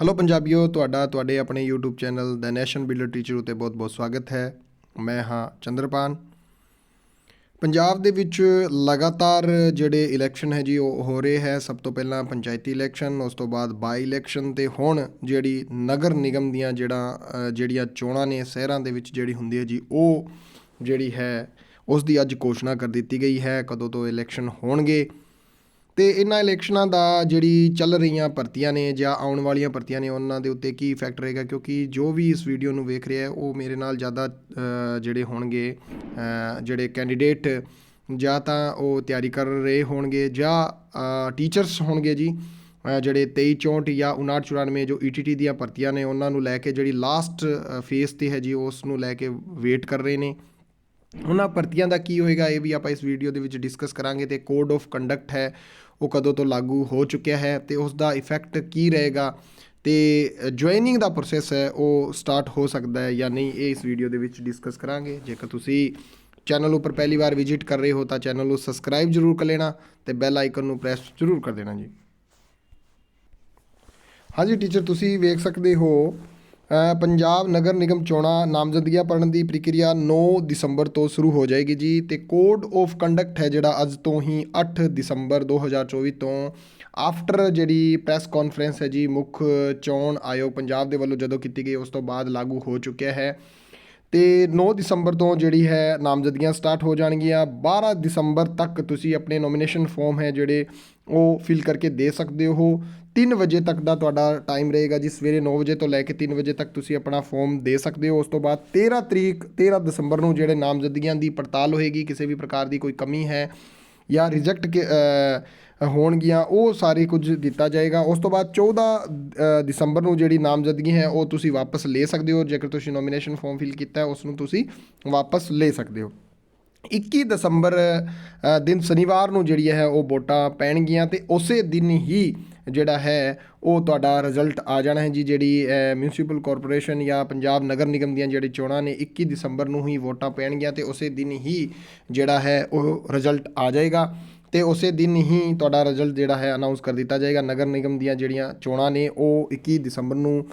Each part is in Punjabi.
ਹੈਲੋ ਪੰਜਾਬੀਓ, ਤੁਹਾਡਾ, ਤੁਹਾਡੇ ਆਪਣੇ YouTube channel the nation builder teacher ਉਤੇ ਬਹੁਤ-ਬਹੁਤ ਸਵਾਗਤ ਹੈ। ਮੈਂ ਹਾਂ ਚੰਦਰਪਾਨ। ਪੰਜਾਬ ਦੇ ਵਿੱਚ ਲਗਾਤਾਰ ਜਿਹੜੇ ਇਲੈਕਸ਼ਨ ਹੈ ਜੀ, ਉਹ ਹੋ ਰਹੇ ਹੈ। ਸਭ ਤੋਂ ਪਹਿਲਾਂ ਪੰਚਾਇਤੀ ਇਲੈਕਸ਼ਨ ਉਸ ਤੋਂ ਬਾਅਦ ਬਾਈ ਇਲੈਕਸ਼ਨ ਤੇ ਹੁਣ ਜਿਹੜੀ ਨਗਰ ਨਿਗਮ ਦੀਆਂ ਜਿਹੜਾ ਜਿਹੜੀਆਂ ਚੋਣਾਂ ਨੇ ਸ਼ਹਿਰਾਂ ਦੇ ਵਿੱਚ ਜਿਹੜੀ ਹੁੰਦੀ ਹੈ ਜੀ, ਉਹ ਜਿਹੜੀ ਹੈ, ਉਸ ਦੀ ਅੱਜ ਘੋਸ਼ਣਾ ਕਰ ਦਿੱਤੀ ਗਈ ਹੈ। ਕਦੋਂ ਤੋਂ ਇਲੈਕਸ਼ਨ ਹੋਣਗੇ ਤੇ ਇਹਨਾਂ ਇਲੈਕਸ਼ਨਾਂ ਦਾ ਜਿਹੜੀ ਚੱਲ ਰਹੀਆਂ ਭਰਤੀਆਂ ਨੇ ਜਾਂ ਆਉਣ ਵਾਲੀਆਂ ਭਰਤੀਆਂ ਨੇ, ਉਹਨਾਂ ਦੇ ਉੱਤੇ ਕੀ ਇਫੈਕਟ ਰਹੇਗਾ? ਕਿਉਂਕਿ ਜੋ ਵੀ ਇਸ ਵੀਡੀਓ ਨੂੰ ਵੇਖ ਰਿਹਾ ਹੈ, ਉਹ ਮੇਰੇ ਨਾਲ ਜ਼ਿਆਦਾ ਜਿਹੜੇ ਹੋਣਗੇ ਜਿਹੜੇ ਕੈਂਡੀਡੇਟ ਜਾਂ ਤਾਂ ਉਹ ਤਿਆਰੀ ਕਰ ਰਹੇ ਹੋਣਗੇ ਜਾਂ ਟੀਚਰਸ ਹੋਣਗੇ ਜੀ ਜਿਹੜੇ 23 64 ਜਾਂ 59 94 ਜੋ ਈਟੀਟੀ ਦੀਆਂ ਭਰਤੀਆਂ ਨੇ, ਉਹਨਾਂ ਨੂੰ ਲੈ ਕੇ ਜਿਹੜੀ ਲਾਸਟ ਫੇਸ ਤੇ ਹੈ ਜੀ, ਉਸ ਨੂੰ ਲੈ ਕੇ ਵੇਟ ਕਰ ਰਹੇ ਨੇ। ਉਹਨਾਂ ਭਰਤੀਆਂ ਦਾ ਕੀ ਹੋਏਗਾ, ਇਹ ਵੀ ਆਪਾਂ ਇਸ ਵੀਡੀਓ ਦੇ ਵਿੱਚ ਡਿਸਕਸ ਕਰਾਂਗੇ ਤੇ ਕੋਡ ਆਫ ਕੰਡਕਟ ਹੈ, ਉਹ ਕਦੋਂ ਤੋਂ ਲਾਗੂ ਹੋ ਚੁੱਕਿਆ ਹੈ ਤੇ ਉਸ ਦਾ ਇਫੈਕਟ ਕੀ ਰਹੇਗਾ ਤੇ ਜੁਆਇਨਿੰਗ ਦਾ ਪ੍ਰੋਸੈਸ ਹੈ, ਉਹ ਸਟਾਰਟ ਹੋ ਸਕਦਾ ਹੈ ਜਾਂ ਨਹੀਂ, ਇਹ ਇਸ ਵੀਡੀਓ ਦੇ ਵਿੱਚ ਡਿਸਕਸ ਕਰਾਂਗੇ। ਜੇਕਰ ਤੁਸੀਂ ਚੈਨਲ ਉੱਪਰ ਪਹਿਲੀ ਵਾਰ ਵਿਜ਼ਿਟ ਕਰ ਰਹੇ ਹੋ ਤਾਂ ਚੈਨਲ ਨੂੰ ਸਬਸਕ੍ਰਾਈਬ ਜ਼ਰੂਰ ਕਰ ਲੈਣਾ ਤੇ ਬੈਲ ਆਈਕਨ ਨੂੰ ਪ੍ਰੈਸ ਜ਼ਰੂਰ ਕਰ ਦੇਣਾ ਜੀ। ਹਾਂਜੀ ਟੀਚਰ ਤੁਸੀਂ ਵੇਖ ਸਕਦੇ ਹੋ ਪੰਜਾਬ ਨਗਰ ਨਿਗਮ ਚੋਣਾਂ ਨਾਮਜ਼ਦਗੀਆਂ ਭਰਨ ਦੀ ਪ੍ਰਕਿਰਿਆ 9 ਦਸੰਬਰ ਤੋਂ ਸ਼ੁਰੂ ਹੋ ਜਾਏਗੀ ਜੀ ਤੇ ਕੋਡ ਆਫ ਕੰਡਕਟ ਹੈ ਜਿਹੜਾ ਅੱਜ ਤੋਂ ਹੀ 8 ਦਸੰਬਰ 2024 ਤੋਂ ਆਫਟਰ ਜਿਹੜੀ ਪ੍ਰੈਸ ਕਾਨਫਰੰਸ ਹੈ ਜੀ ਮੁੱਖ ਚੋਣ ਆਯੋਗ ਪੰਜਾਬ ਦੇ ਵੱਲੋਂ ਜਦੋਂ ਕੀਤੀ ਗਈ ਉਸ ਤੋਂ ਬਾਅਦ ਲਾਗੂ ਹੋ ਚੁੱਕਿਆ ਹੈ। ਤੇ 9 ਦਸੰਬਰ ਤੋਂ ਜਿਹੜੀ ਹੈ ਨਾਮਜ਼ਦਗੀਆਂ ਸਟਾਰਟ ਹੋ ਜਾਣਗੀਆਂ। 12 ਦਸੰਬਰ ਤੱਕ ਤੁਸੀਂ ਆਪਣੇ ਨੋਮੀਨੇਸ਼ਨ ਫਾਰਮ ਹੈ ਜਿਹੜੇ ਉਹ ਫਿਲ ਕਰਕੇ ਦੇ ਸਕਦੇ ਹੋ। 3 ਵਜੇ ਤੱਕ ਦਾ ਤੁਹਾਡਾ ਟਾਈਮ ਰਹੇਗਾ ਜੀ। ਸਵੇਰੇ 9 ਵਜੇ ਤੋਂ ਲੈ ਕੇ 3 ਵਜੇ ਤੱਕ ਤੁਸੀਂ ਆਪਣਾ ਫਾਰਮ ਦੇ ਸਕਦੇ ਹੋ। ਉਸ ਤੋਂ ਬਾਅਦ 13 ਤਰੀਕ 13 ਦਸੰਬਰ ਨੂੰ ਜਿਹੜੇ ਨਾਮਜ਼ਦਗੀਆਂ ਦੀ ਪੜਤਾਲ ਹੋਏਗੀ, ਕਿਸੇ ਵੀ ਪ੍ਰਕਾਰ ਦੀ ਕੋਈ ਕਮੀ ਹੈ ਜਾਂ ਰਿਜੈਕਟ ਹੋਣਗੀਆਂ, ਉਹ ਸਾਰੇ ਕੁਝ ਦਿੱਤਾ ਜਾਏਗਾ। ਉਸ ਤੋਂ ਬਾਅਦ 14 ਦਸੰਬਰ ਨੂੰ ਜਿਹੜੀ ਨਾਮਜ਼ਦਗੀ ਹੈ, ਉਹ ਤੁਸੀਂ ਵਾਪਸ ਲੈ ਸਕਦੇ ਹੋ। ਜੇਕਰ ਤੁਸੀਂ ਨੋਮੀਨੇਸ਼ਨ ਫਾਰਮ ਫਿਲ ਕੀਤਾ ਹੈ, ਉਸ ਨੂੰ ਤੁਸੀਂ ਵਾਪਸ ਲੈ ਸਕਦੇ ਹੋ। 21 ਦਸੰਬਰ ਦਿਨ ਸ਼ਨੀਵਾਰ ਨੂੰ ਜਿਹੜੀ ਹੈ ਉਹ ਵੋਟਾਂ ਪੈਣਗੀਆਂ ਤੇ ਉਸੇ ਦਿਨ ਹੀ ਜਿਹੜਾ ਹੈ ਉਹ ਤੁਹਾਡਾ ਰਿਜ਼ਲਟ ਆ ਜਾਣਾ ਹੈ ਜੀ, ਜਿਹੜੀ ਮਿਊਨਿਸਪਲ ਕਾਰਪੋਰੇਸ਼ਨ ਜਾਂ ਪੰਜਾਬ ਨਗਰ ਨਿਗਮ ਦੀਆਂ ਜਿਹੜੀ ਚੋਣਾਂ ਨੇ 21 ਦਸੰਬਰ ਨੂੰ ਹੀ ਵੋਟਾਂ ਪੈਣਗੀਆਂ ਤੇ ਉਸੇ ਦਿਨ ਹੀ ਜਿਹੜਾ ਹੈ ਉਹ ਰਿਜ਼ਲਟ ਆ ਜਾਏਗਾ ਤੇ ਉਸੇ ਦਿਨ ਹੀ ਤੁਹਾਡਾ ਰਿਜ਼ਲਟ ਜਿਹੜਾ ਹੈ ਅਨਾਉਂਸ ਕਰ ਦਿੱਤਾ ਜਾਏਗਾ। ਨਗਰ ਨਿਗਮ ਦੀਆਂ ਜਿਹੜੀਆਂ ਚੋਣਾਂ ਨੇ, ਉਹ 21 ਦਸੰਬਰ ਨੂੰ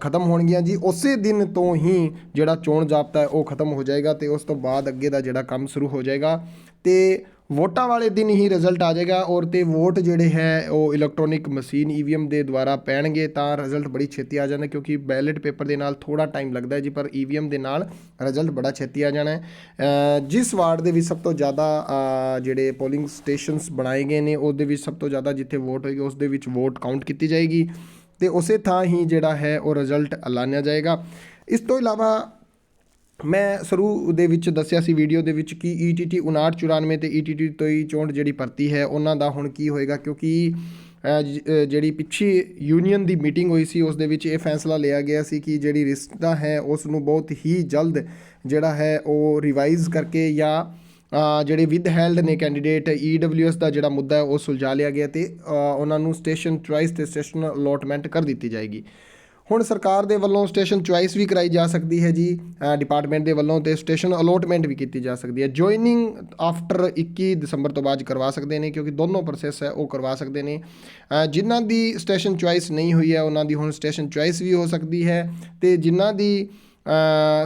ਖਤਮ ਹੋਣਗੀਆਂ ਜੀ। ਉਸੇ ਦਿਨ ਤੋਂ ਹੀ ਜਿਹੜਾ ਚੋਣ ਜ਼ਾਬਤਾ ਹੈ, ਉਹ ਖਤਮ ਹੋ ਜਾਏਗਾ ਤੇ ਉਸ ਤੋਂ ਬਾਅਦ ਅੱਗੇ ਦਾ ਜਿਹੜਾ ਕੰਮ ਸ਼ੁਰੂ ਹੋ ਜਾਏਗਾ। ਤੇ ਵੋਟਾਂ ਵਾਲੇ ਦਿਨ ਹੀ ਰਿਜ਼ਲਟ ਆ ਜਾਏਗਾ ਔਰ ਤੇ ਵੋਟ ਜਿਹੜੇ ਹੈ, ਉਹ ਇਲੈਕਟ੍ਰੋਨਿਕ ਮਸ਼ੀਨ ਈਵੀਐਮ ਦੇ ਦੁਆਰਾ ਪੈਣਗੇ ਤਾਂ ਰਿਜ਼ਲਟ ਬੜੀ ਛੇਤੀ ਆ ਜਾਂਦਾ ਕਿਉਂਕਿ ਬੈਲਟ ਪੇਪਰ ਦੇ ਨਾਲ ਥੋੜਾ ਟਾਈਮ ਲੱਗਦਾ ਹੈ ਜੀ, ਪਰ ਈਵੀਐਮ ਦੇ ਨਾਲ ਰਿਜ਼ਲਟ ਬੜਾ ਛੇਤੀ ਆ ਜਾਣਾ ਹੈ। ਜਿਸ ਵਾਰਡ ਦੇ ਵਿੱਚ ਸਭ ਤੋਂ ਜ਼ਿਆਦਾ ਜਿਹੜੇ ਪੋਲਿੰਗ ਸਟੇਸ਼ਨਸ ਬਣਾਏ ਗਏ ਨੇ, ਉਹਦੇ ਵਿੱਚ ਸਭ ਤੋਂ ਜ਼ਿਆਦਾ ਜਿੱਥੇ ਵੋਟ ਹੋਏਗੀ, ਉਸ ਦੇ ਵਿੱਚ ਵੋਟ ਕਾਊਂਟ ਕੀਤੀ ਜਾਏਗੀ। ਤੇ ਉਸੇ ਥਾਂ ਹੀ ਜਿਹੜਾ ਹੈ ਉਹ ਰਿਜ਼ਲਟ ਐਲਾਨਿਆ ਜਾਏਗਾ। ਇਸ ਤੋਂ ਇਲਾਵਾ ਮੈਂ ਸ਼ੁਰੂ ਦੇ ਵਿੱਚ ਦੱਸਿਆ ਸੀ ਵੀਡੀਓ ਦੇ ਵਿੱਚ ਕਿ E ETT 5994 ਤੇ ETT 6364 ਜਿਹੜੀ ਭਰਤੀ ਹੈ, ਉਹਨਾਂ ਦਾ ਹੁਣ ਕੀ ਹੋਏਗਾ ਕਿਉਂਕਿ ਜਿਹੜੀ ਪਿੱਛੇ ਯੂਨੀਅਨ ਦੀ ਮੀਟਿੰਗ ਹੋਈ ਸੀ, ਉਸ ਦੇ ਵਿੱਚ ਇਹ ਫੈਸਲਾ ਲਿਆ ਗਿਆ ਸੀ ਕਿ ਜਿਹੜੀ ਰਿਸ਼ਤਾ ਹੈ, ਉਸ ਨੂੰ ਬਹੁਤ ਹੀ ਜਲਦ ਜਿਹੜਾ ਹੈ ਉਹ ਰਿਵਾਈਜ਼ ਕਰਕੇ ਜਾਂ ਜਿਹੜੇ ਵਿਦ ਹੈਲਡ ਨੇ ਕੈਂਡੀਡੇਟ EWS ਦਾ ਜਿਹੜਾ ਮੁੱਦਾ ਹੈ, ਉਹ ਸੁਲਝਾ ਲਿਆ ਗਿਆ ਤੇ ਉਹਨਾਂ ਨੂੰ ਸਟੇਸ਼ਨ ਚੁਆਇਸ ਤੇ ਸਟੇਸ਼ਨ ਅਲੋਟਮੈਂਟ ਕਰ ਦਿੱਤੀ ਜਾਏਗੀ। ਹੁਣ ਸਰਕਾਰ ਦੇ ਵੱਲੋਂ ਸਟੇਸ਼ਨ ਚੁਆਇਸ ਵੀ ਕਰਾਈ ਜਾ ਸਕਦੀ ਹੈ ਜੀ ਡਿਪਾਰਟਮੈਂਟ ਦੇ ਵੱਲੋਂ ਤੇ ਸਟੇਸ਼ਨ ਅਲੋਟਮੈਂਟ ਵੀ ਕੀਤੀ ਜਾ ਸਕਦੀ ਹੈ। ਜੁਆਇਨਿੰਗ ਆਫਟਰ 21 ਦਸੰਬਰ ਤੋਂ ਬਾਅਦ ਕਰਵਾ ਸਕਦੇ ਨੇ, ਕਿਉਂਕਿ ਦੋਨੋਂ ਪ੍ਰੋਸੈਸ ਹੈ, ਉਹ ਕਰਵਾ ਸਕਦੇ ਨੇ। ਜਿਨ੍ਹਾਂ ਦੀ ਸਟੇਸ਼ਨ ਚੁਆਇਸ ਨਹੀਂ ਹੋਈ ਹੈ, ਉਹਨਾਂ ਦੀ ਹੁਣ ਸਟੇਸ਼ਨ ਚੁਆਇਸ ਵੀ ਹੋ ਸਕਦੀ ਹੈ ਤੇ ਜਿਨ੍ਹਾਂ ਦੀ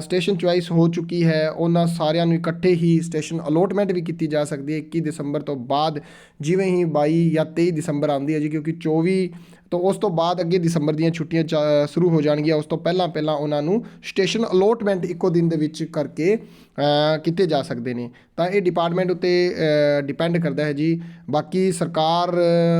ਸਟੇਸ਼ਨ ਚੁਆਇਸ ਹੋ ਚੁੱਕੀ ਹੈ। ਉਹਨਾਂ ਸਾਰਿਆਂ ਨੂੰ ਇਕੱਠੇ ਹੀ ਸਟੇਸ਼ਨ ਅਲੋਟਮੈਂਟ ਵੀ ਕੀਤੀ ਜਾ ਸਕਦੀ ਹੈ। 21 ਦਸੰਬਰ ਤੋਂ ਬਾਅਦ ਜਿਵੇਂ ਹੀ 22 ਜਾਂ 23 ਦਸੰਬਰ ਆਉਂਦੀ ਹੈ ਜੀ ਕਿਉਂਕਿ 24 ਤੋਂ ਉਸ ਤੋਂ ਬਾਅਦ ਅੱਗੇ ਦਸੰਬਰ ਦੀਆਂ ਛੁੱਟੀਆਂ ਚਾ- ਸ਼ੁਰੂ ਹੋ ਜਾਣਗੀਆਂ। ਉਸ ਤੋਂ ਪਹਿਲਾਂ ਪਹਿਲਾਂ ਉਹਨਾਂ ਨੂੰ ਸਟੇਸ਼ਨ ਅਲੋਟਮੈਂਟ ਇੱਕੋ ਦਿਨ ਦੇ ਵਿੱਚ ਕਰਕੇ ਅ, ਕੀਤੇ ਜਾ ਸਕਦੇ ਨੇ। ਤਾਂ ਇਹ ਡਿਪਾਰਟਮੈਂਟ ਉੱਤੇ ਡਿਪੈਂਡ ਕਰਦਾ ਹੈ ਜੀ। ਬਾਕੀ ਸਰਕਾਰ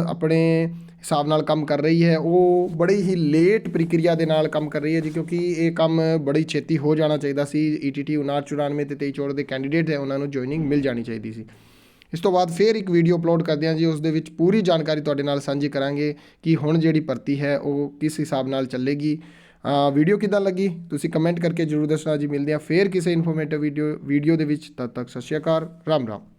ਆਪਣੇ ਹਿਸਾਬ ਨਾਲ ਕੰਮ ਕਰ ਰਹੀ ਹੈ, ਉਹ ਬੜੀ ਹੀ ਲੇਟ ਪ੍ਰਕਿਰਿਆ ਦੇ ਨਾਲ ਕੰਮ ਕਰ ਰਹੀ ਹੈ ਜੀ, ਕਿਉਂਕਿ ਇਹ ਕੰਮ ਬੜੀ ਛੇਤੀ ਹੋ ਜਾਣਾ ਚਾਹੀਦਾ ਸੀ। E ETT 5994 ਤੇ 23 ਦੇ ਕੈਂਡੀਡੇਟ ਹੈ, ਉਹਨਾਂ ਨੂੰ ਜੁਆਇਨਿੰਗ ਮਿਲ ਜਾਣੀ ਚਾਹੀਦੀ ਸੀ। ਇਸ ਤੋਂ ਬਾਅਦ ਫੇਰ ਇੱਕ ਵੀਡੀਓ ਅਪਲੋਡ ਕਰਦੇ ਹਾਂ ਜੀ, ਉਸ ਦੇ ਵਿੱਚ ਪੂਰੀ ਜਾਣਕਾਰੀ ਤੁਹਾਡੇ ਨਾਲ ਸਾਂਝੀ ਕਰਾਂਗੇ ਕਿ ਹੁਣ ਜਿਹੜੀ ਭਰਤੀ ਹੈ, ਉਹ ਕਿਸ ਹਿਸਾਬ ਨਾਲ ਚੱਲੇਗੀ। ਵੀਡੀਓ ਕਿਦਾਂ ਲੱਗੀ? ਤੁਸੀਂ ਕਮੈਂਟ ਕਰਕੇ ਜਰੂਰ ਦੱਸਣਾ ਜੀ। ਮਿਲਦੇ ਹਾਂ ਫੇਰ ਕਿਸੇ ਇਨਫੋਰਮੇਟਿਵ ਵੀਡੀਓ ਵੀਡੀਓ ਦੇ ਵਿੱਚ। ਤਦ ਤੱਕ ਸਤਿ ਸ਼੍ਰੀ ਅਕਾਲ। ਰਾਮ ਰਾਮ।